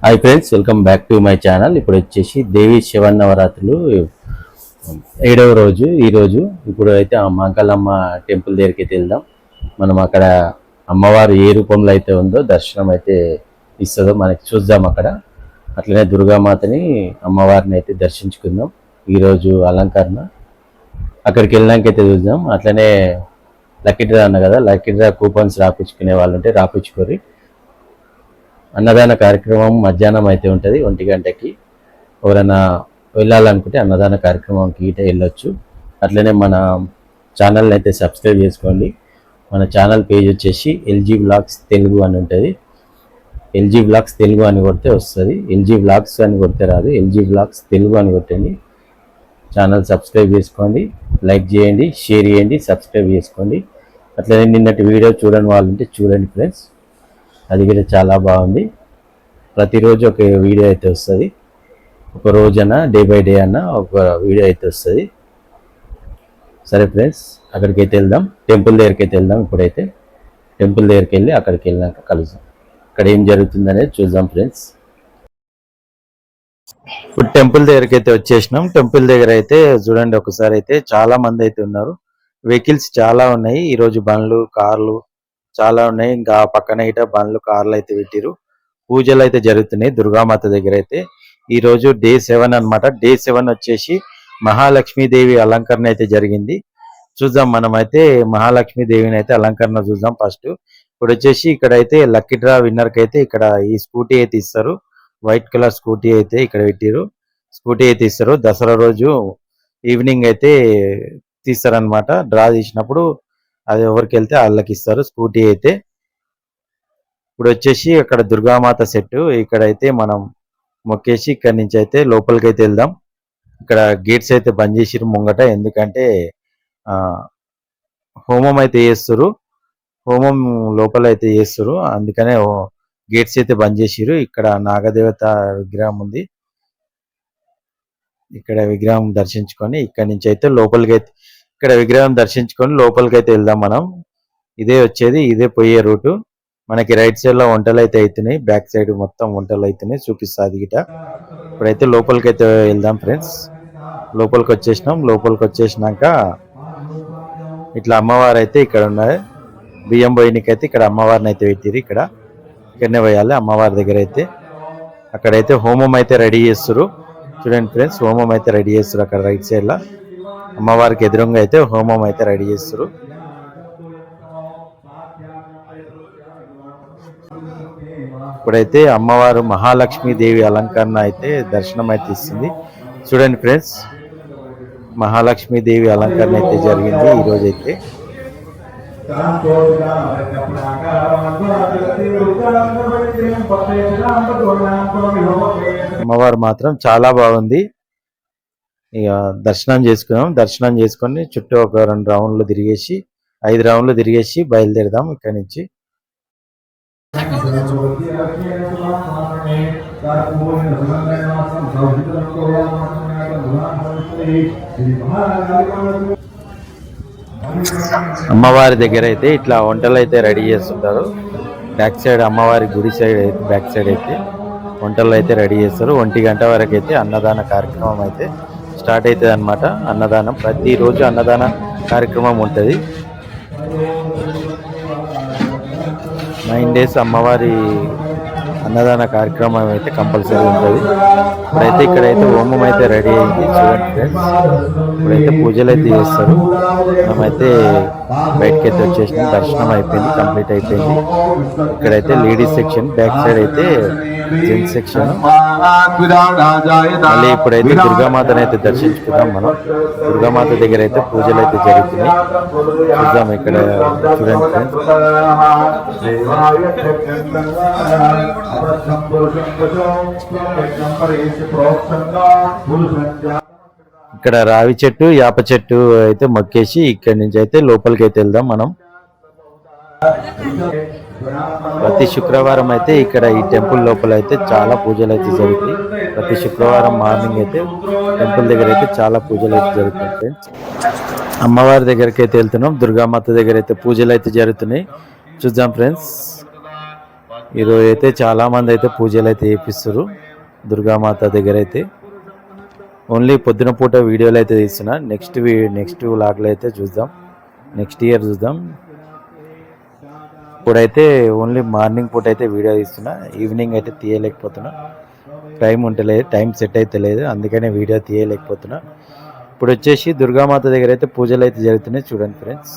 Hi friends welcome back to my channel ఇప్పుడు వచ్చేసి దేవి శివన్నవరాత్రులు ఏడవ రోజు ఈరోజు ఇప్పుడు అయితే ఆ మాంకలమ్మ టెంపుల్ దగ్గరికి అయితే వెళ్దాం. మనం అక్కడ అమ్మవారు ఏ రూపంలో అయితే ఉందో దర్శనం అయితే ఇస్తుందో మనకి చూద్దాం అక్కడ. అట్లనే దుర్గామాతని అమ్మవారిని అయితే దర్శించుకుందాం. ఈరోజు అలంకరణ. అక్కడికి వెళ్ళడానికైతే చూద్దాం. అట్లనే లక్కీ డ్రా అన్న కదా లక్కీ డ్రా కూపన్స్ రాపించుకునే వాళ్ళు ఉంటే రాపించుకోరి అన్నదాన కార్యక్రమం మధ్యాహ్నం అయితే ఉంటుంది. ఒంటి గంటకి ఎవరైనా వెళ్ళాలనుకుంటే అన్నదాన కార్యక్రమంకి ఇటే వెళ్ళొచ్చు. అట్లనే మన ఛానల్ని అయితే సబ్స్క్రైబ్ చేసుకోండి. మన ఛానల్ పేజ్ వచ్చేసి ఎల్జీ బ్లాగ్స్ తెలుగు అని ఉంటుంది. ఎల్జీ బ్లాగ్స్ తెలుగు అని కొడితే వస్తుంది. ఎల్జీ బ్లాగ్స్ అని కొడితే రాదు. ఎల్జీ బ్లాగ్స్ తెలుగు అని కొట్టండి. ఛానల్ సబ్స్క్రైబ్ చేసుకోండి. లైక్ చేయండి షేర్ చేయండి సబ్స్క్రైబ్ చేసుకోండి. అట్లనే నిన్నటి వీడియో చూడని వాళ్ళు ఉంటే చూడండి ఫ్రెండ్స్. అది కూడా చాలా బాగుంది. ప్రతిరోజు ఒక వీడియో అయితే వస్తుంది. ఒక రోజన డే బై డే అన్న ఒక వీడియో అయితే వస్తుంది. సరే ఫ్రెండ్స్ అక్కడికి అయితే వెళ్దాం. టెంపుల్ దగ్గరికి అయితే వెళ్దాం ఇప్పుడైతే. టెంపుల్ దగ్గరికి వెళ్ళి అక్కడికి వెళ్ళాక కలుద్దాం. అక్కడ ఏం జరుగుతుందనేది చూద్దాం ఫ్రెండ్స్. ఇప్పుడు టెంపుల్ దగ్గరికి అయితే వచ్చేసినాం. టెంపుల్ దగ్గర అయితే చూడండి ఒకసారి అయితే చాలా మంది అయితే ఉన్నారు. వెహికల్స్ చాలా ఉన్నాయి. ఈరోజు బండ్లు కార్లు చాలా ఉన్నాయి. ఇంకా పక్కన ఇట బండ్లు కార్లు అయితే పెట్టిరు పూజలు అయితే జరుగుతున్నాయి దుర్గామాత దగ్గర అయితే. ఈ రోజు డే సెవెన్ అన్నమాట. డే సెవెన్ వచ్చేసి మహాలక్ష్మీదేవి అలంకరణ అయితే జరిగింది. చూద్దాం మనం అయితే మహాలక్ష్మీదేవిని అయితే అలంకరణ చూద్దాం ఫస్ట్. ఇప్పుడు వచ్చేసి ఇక్కడ అయితే లక్కీ డ్రా విన్నర్కి అయితే ఇక్కడ ఈ స్కూటీ అయితే ఇస్తారు. వైట్ కలర్ స్కూటీ అయితే ఇక్కడ పెట్టిరు స్కూటీ అయితే ఇస్తారు. దసరా రోజు ఈవినింగ్ అయితే తీస్తారనమాట డ్రా తీసినప్పుడు అది ఎవరికి వెళ్తే వాళ్ళకి ఇస్తారు. స్కూటీ అయితే ఇప్పుడు వచ్చేసి అక్కడ దుర్గామాత సెట్. ఇక్కడ అయితే మనం మొక్కేసి ఇక్కడ నుంచి అయితే లోపలికి అయితే వెళ్దాం. ఇక్కడ గేట్స్ అయితే బంద్ చేసిరు ముంగట. ఎందుకంటే హోమం అయితే చేస్తారు హోమం లోపల అయితే చేస్తారు అందుకనే గేట్స్ అయితే బంద్ చేసిరు ఇక్కడ నాగదేవత విగ్రహం ఉంది. ఇక్కడ విగ్రహం దర్శించుకొని ఇక్కడ నుంచి అయితే లోపలికి అయితే ఇక్కడ విగ్రహం దర్శించుకొని లోపలికి అయితే వెళ్దాం మనం. ఇదే వచ్చేది ఇదే పోయే రూటు. మనకి రైట్ సైడ్లో వంటలు అయితే అవుతున్నాయి బ్యాక్ సైడ్ మొత్తం వంటలు అవుతున్నాయి చూపిస్తుంది గిట. ఇప్పుడైతే లోపలికి అయితే వెళ్దాం ఫ్రెండ్స్. లోపలికి వచ్చేసినాం లోపలికి వచ్చేసినాక ఇట్లా అమ్మవారు అయితే ఇక్కడ ఉన్నది బియ్యం పోయినకైతే అయితే ఇక్కడ అమ్మవారిని అయితే పెట్టిరు ఇక్కడ. ఇక్కడనే పోయాలి అమ్మవారి దగ్గర అయితే అక్కడైతే హోమం అయితే రెడీ చేస్తారు చూడండి ఫ్రెండ్స్ హోమం అయితే రెడీ చేస్తారు అక్కడ రైట్ సైడ్లో అమ్మవారికి ఎదురుగా అయితే హోమం అయితే రెడీ చేస్తారు. ఇప్పుడైతే అమ్మవారు మహాలక్ష్మి దేవి అలంకరణ అయితే దర్శనం అయితే ఇస్తుంది. చూడండి ఫ్రెండ్స్ మహాలక్ష్మి దేవి అలంకరణ అయితే జరిగింది ఈ రోజు అయితే అమ్మవారు మాత్రం చాలా బాగుంది. ఇక దర్శనం చేసుకున్నాం. దర్శనం చేసుకొని చుట్టూ ఒక రెండు రౌండ్లు తిరిగేసి ఐదు రౌండ్లు తిరిగేసి బయలుదేరదాం ఇక్కడ నుంచి. అమ్మవారి దగ్గర అయితే ఇట్లా వంటలు అయితే రెడీ చేస్తుంటారు. బ్యాక్ సైడ్ అమ్మవారి గుడి సైడ్ అయితే బ్యాక్ సైడ్ అయితే వంటలు అయితే రెడీ చేస్తారు. ఒంటి గంట వరకు అయితే అన్నదాన కార్యక్రమం అయితే స్టార్ట్ అవుతుంది అనమాట అన్నదానం. ప్రతిరోజు అన్నదాన కార్యక్రమం ఉంటుంది. నైన్ డేస్ అమ్మవారి అన్నదాన కార్యక్రమం అయితే కంపల్సరీ ఉంటుంది. ఇప్పుడైతే ఇక్కడైతే హోమం అయితే రెడీ అయింది చూడండి ఫ్రెండ్స్. ఇప్పుడైతే పూజలు అయితే చేస్తారు. మనమైతే బయటకి అయితే వచ్చేసిన. దర్శనం అయిపోయింది కంప్లీట్ అయిపోయింది. ఇక్కడైతే లేడీస్ సెక్షన్ బ్యాక్ సైడ్ అయితే జెంట్స్ సెక్షన్. మళ్ళీ ఇప్పుడైతే దుర్గామాతను అయితే దర్శించుకుందాం మనం. దుర్గామాత దగ్గర అయితే పూజలు అయితే జరుగుతున్నాయి. చూద్దాం ఇక్కడ చూడండి ఫ్రెండ్స్. ఇక్కడ రావి చెట్టు యాప చెట్టు అయితే మొక్కేసి ఇక్కడ నుంచి అయితే లోపలికి అయితే వెళ్దాం మనం. ప్రతి శుక్రవారం అయితే ఇక్కడ ఈ టెంపుల్ లోపల అయితే చాలా పూజలు అయితే జరుగుతాయి. ప్రతి శుక్రవారం మార్నింగ్ అయితే టెంపుల్ దగ్గర అయితే చాలా పూజలు అయితే జరుగుతాయి ఫ్రెండ్స్. అమ్మవారి దగ్గరికి అయితే వెళ్తున్నాం. దుర్గామాత దగ్గర అయితే పూజలు అయితే జరుగుతున్నాయి. చూద్దాం ఫ్రెండ్స్. ఈరోజు అయితే చాలా మంది అయితే పూజలు అయితే చేపిస్తారు దుర్గామాత దగ్గర అయితే. ఓన్లీ పొద్దున పూట వీడియోలు అయితే తీస్తున్నా. నెక్స్ట్ నెక్స్ట్ వ్లాగ్లో అయితే చూద్దాం. నెక్స్ట్ ఇయర్ చూద్దాం. ఇప్పుడైతే ఓన్లీ మార్నింగ్ పూట అయితే వీడియో తీస్తున్నా. ఈవినింగ్ అయితే తీయలేకపోతున్నా. టైం ఉంటలేదు టైం సెట్ అయితే లేదు. అందుకనే వీడియో తీయలేకపోతున్నా. ఇప్పుడు వచ్చేసి దుర్గామాత దగ్గర అయితే పూజలు అయితే జరుగుతున్నాయి చూడండి ఫ్రెండ్స్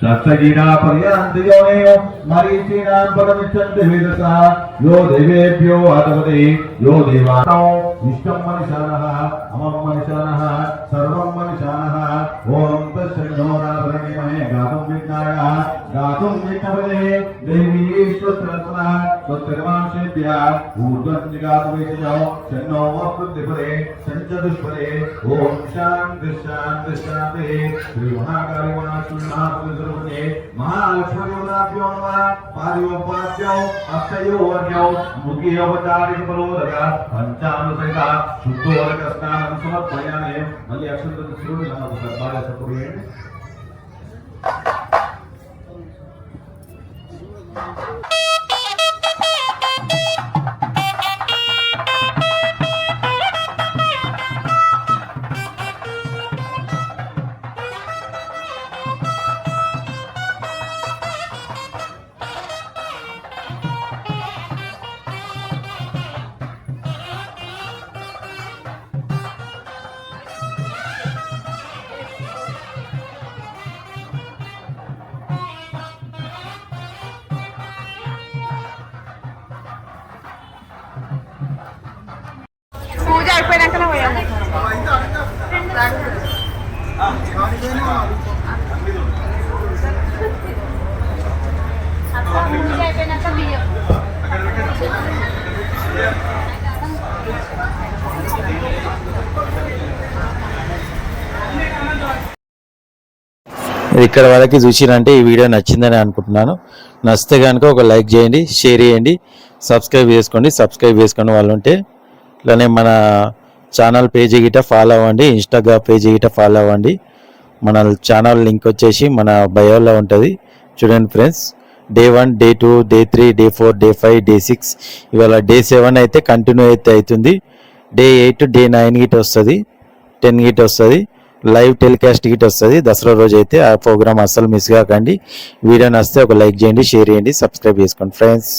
తత్సగినా పర్యంతయోనేయో మరీచీనాం పదమిచ్చంతి వేదస యో దేవేభ్యో ఆతపతి యో దేవానం ఇష్టం మనిషానః అమం మనిషానః స ऋषिभ्य ऊर्ध्वनिगातवेशजौ शन्नो वक्तुर्दिपदे सञ्चतुष्पदे ॐ शान्ति शान्ति शान्तिः श्रीमहाकालिमहासुमहापुरुषरूपणे महालक्ष्मीगुणाभ्यो नमः पादिवोपाद्यौ अष्टयोवर्यौ मुखीयोपचारिकपरोदक पञ्चामृतैः शुद्धोदकस्नानं समर्पयामि मल्लि अक्षन्तश्रूणि పోయాము అయిపోయినాక బియ్యం ఇక్కడ వరకు చూసిరంటే ఈ వీడియో నచ్చిందని అనుకుంటున్నాను. నచ్చితే కనుక ఒక లైక్ చేయండి షేర్ చేయండి సబ్స్క్రైబ్ చేసుకోండి సబ్స్క్రైబ్ చేసుకుని వాళ్ళు ఉంటే. ఇట్లానే మన ఛానల్ పేజీ గిట ఫాలో అవ్వండి ఇన్స్టాగ్రామ్ పేజీ గిట ఫాలో అవ్వండి. మన ఛానల్ లింక్ వచ్చేసి మన బయోలో ఉంటుంది. చూడండి friends day one day two day three day four day five day six ఇవాళ డే సెవెన్ అయితే కంటిన్యూ అయితే అవుతుంది. డే ఎయిట్ డే నైన్ గిట్ వస్తుంది. టెన్ గిట్ వస్తుంది. లైవ్ టెలికాస్ట్ గిట్ వస్తుంది. దసరా రోజు అయితే ఆ ప్రోగ్రామ్ అస్సలు మిస్ కాకండి. వీడియో నచ్చితే ఒక లైక్ చేయండి షేర్ చేయండి సబ్స్క్రైబ్ చేసుకోండి ఫ్రెండ్స్.